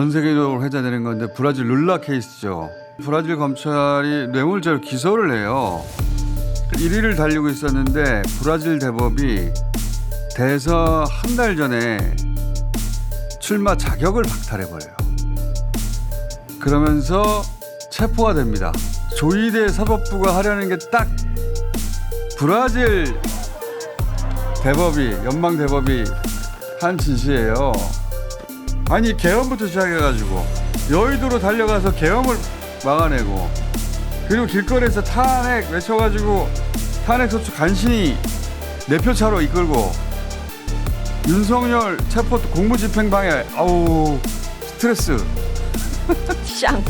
전 세계적으로 회자되는 건데 브라질 룰라 케이스죠. 브라질 검찰이 뇌물죄로 기소를 해요. 1위를 달리고 있었는데 브라질 대법이 대선 한 달 전에 출마 자격을 박탈해 버려요. 그러면서 체포가 됩니다. 조이대 사법부가 하려는 게 딱 브라질 대법이 연방 대법이 한 짓이에요. 아니 계엄부터 시작해가지고 여의도로 달려가서 계엄을 막아내고 그리고 길거리에서 탄핵 외쳐가지고 탄핵 소추 간신히 내 표 차로 이끌고 윤석열 체포 공무집행 방해. 아우 스트레스. 쌍.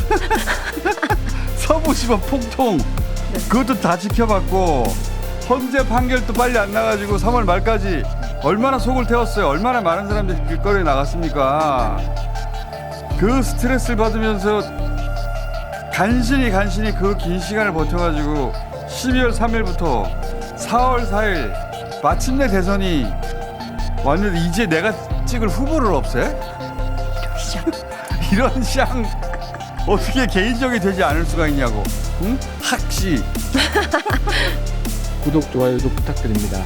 서부지법 폭통. 그것도 다 지켜봤고 헌재 판결도 빨리 안 나가지고 3월 말까지 얼마나 속을 태웠어요 얼마나 많은 사람들이 길거리에 나갔습니까 그 스트레스를 받으면서 간신히 간신히 그 긴 시간을 버텨가지고 12월 3일부터 4월 4일 마침내 대선이 왔는데 이제 내가 찍을 후보를 없애? 이런 샹 어떻게 개인적이 되지 않을 수가 있냐고 응? 학시 구독, 좋아요도 부탁드립니다.